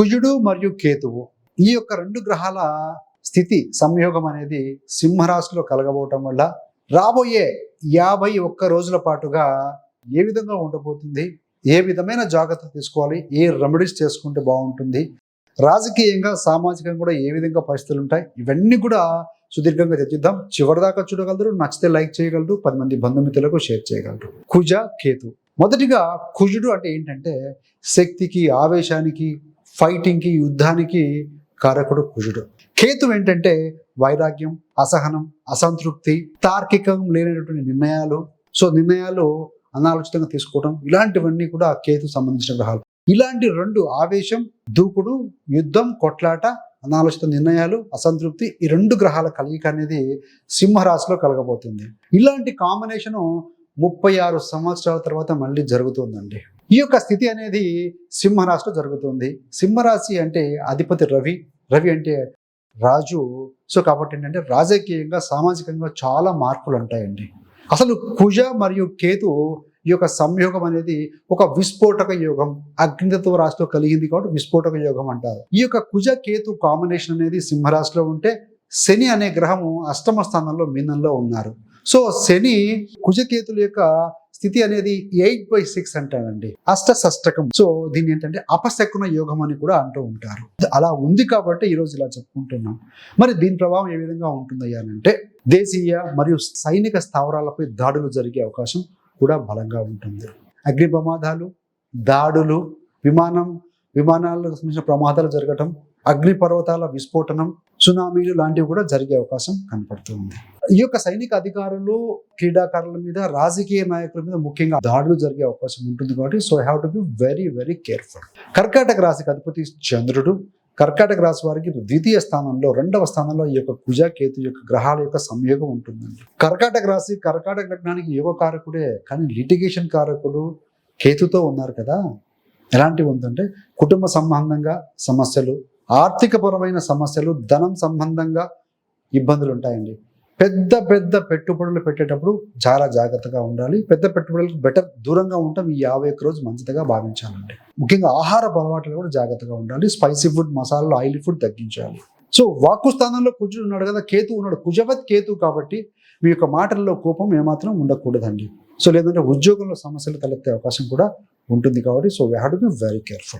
కుజుడు మరియు కేతువు. ఈ యొక్క రెండు గ్రహాల స్థితి సంయోగం అనేది సింహరాశిలో కలగబోవటం వల్ల రాబోయే యాభై ఒక్క రోజుల పాటుగా ఏ విధంగా ఉండబోతుంది? ఏ విధమైన జాగ్రత్తలు తీసుకోవాలి? ఏ రెమెడీస్ చేసుకుంటే బాగుంటుంది? రాజకీయంగా సామాజికంగా కూడా ఏ విధంగా పరిస్థితులు ఉంటాయి? ఇవన్నీ కూడా సుదీర్ఘంగా చర్చిద్దాం. చివరిదాకా చూడగలరు. నచ్చితే లైక్ చేయగలరు. పది మంది బంధుమిత్రులకు షేర్ చేయగలరు. కుజ కేతు. మొదటిగా కుజుడు అంటే ఏంటంటే శక్తికి ఆవేశానికి ఫైటింగ్కి యుద్ధానికి కారకుడు కుజుడు. కేతు ఏంటంటే వైరాగ్యం అసహనం అసంతృప్తి తార్కికం లేనటువంటి నిర్ణయాలు. సో నిర్ణయాలు అనాలోచితంగా తీసుకోవడం ఇలాంటివన్నీ కూడా కేతు సంబంధించిన గ్రహాలు. ఇలాంటి రెండు ఆవేశం దూకుడు యుద్ధం కొట్లాట అనాలోచిత నిర్ణయాలు అసంతృప్తి ఈ రెండు గ్రహాల కలయిక అనేది సింహరాశిలో కలగబోతుంది. ఇలాంటి కాంబినేషను ముప్పై ఆరు సంవత్సరాల తర్వాత మళ్ళీ జరుగుతుందండి. ఈ యొక్క స్థితి అనేది సింహరాశిలో జరుగుతుంది. సింహరాశి అంటే అధిపతి రవి. రవి అంటే రాజు. సో కాబట్టి ఏంటంటే రాజకీయంగా సామాజికంగా చాలా మార్పులు ఉంటాయండి. అసలు కుజ మరియు కేతు ఈ యొక్క సంయోగం అనేది ఒక విస్ఫోటక యోగం. అగ్నితత్వ రాశిలో కలిగింది కాబట్టి విస్ఫోటక యోగం అంటారు. ఈ యొక్క కుజ కేతు కాంబినేషన్ అనేది సింహరాశిలో ఉంటే శని అనే గ్రహము అష్టమ స్థానంలో మీనంలో ఉన్నారు. సో శని కుజకేతుల యొక్క స్థితి అనేది ఎయిట్ బై సిక్స్ అంటారండి. అష్ట సష్టకం సో దీన్ని ఏంటంటే అపశకున యోగం అని కూడా అంటూ ఉంటారు. అలా ఉంది కాబట్టి ఈరోజు ఇలా చెప్పుకుంటున్నాం. మరి దీని ప్రభావం ఏ విధంగా ఉంటుందయ్యా అంటే దేశీయ మరియు సైనిక స్థావరాలపై దాడులు జరిగే అవకాశం కూడా బలంగా ఉంటుంది. అగ్ని ప్రమాదాలు దాడులు విమానం విమానాలకు సంబంధించిన ప్రమాదాలు జరగటం అగ్ని పర్వతాల విస్ఫోటనం సునామీలు లాంటివి కూడా జరిగే అవకాశం కనపడుతుంది ఈ యొక్క సైనిక అధికారులు క్రీడాకారుల మీద రాజకీయ నాయకుల మీద ముఖ్యంగా దాడులు జరిగే అవకాశం ఉంటుంది కాబట్టి so have to be very very careful కర్కాటక రాశికి అధిపతి చంద్రుడు. కర్కాటక రాశి వారికి ద్వితీయ స్థానంలో రెండవ స్థానంలో ఈ యొక్క కుజ కేతు యొక్క గ్రహాల యొక్క సంయోగం ఉంటుందండి. కర్కాటక రాశి కర్కాటక లగ్నానికి యోగ కారకుడే కానీ లిటిగేషన్ కారకుడు కేతుతో ఉన్నారు కదా. ఎలాంటివి ఉందంటే కుటుంబ సంబంధంగా సమస్యలు ఆర్థికపరమైన సమస్యలు ధనం సంబంధంగా ఇబ్బందులు ఉంటాయండి పెద్ద పెద్ద పెట్టుబడులు పెట్టేటప్పుడు చాలా జాగ్రత్తగా ఉండాలి. పెద్ద పెట్టుబడులకు బెటర్ దూరంగా ఉండటం ఈ యాభై ఒక్క రోజు మంచిదిగా భావించాలండి. ముఖ్యంగా ఆహార అలవాట్లు కూడా జాగ్రత్తగా ఉండాలి. స్పైసీ ఫుడ్ మసాలాలు ఆయిల్ ఫుడ్ తగ్గించాలి. సో వాక్కు స్థానంలో కుజుడు ఉన్నాడు కదా కేతు ఉన్నాడు. కుజవత్ కేతు కాబట్టి మీ యొక్క మాటల్లో కోపం ఏమాత్రం ఉండకూడదండి. సో లేదంటే ఉద్యోగంలో సమస్యలు తలెత్తే అవకాశం కూడా ఉంటుంది కాబట్టి so we have to be very careful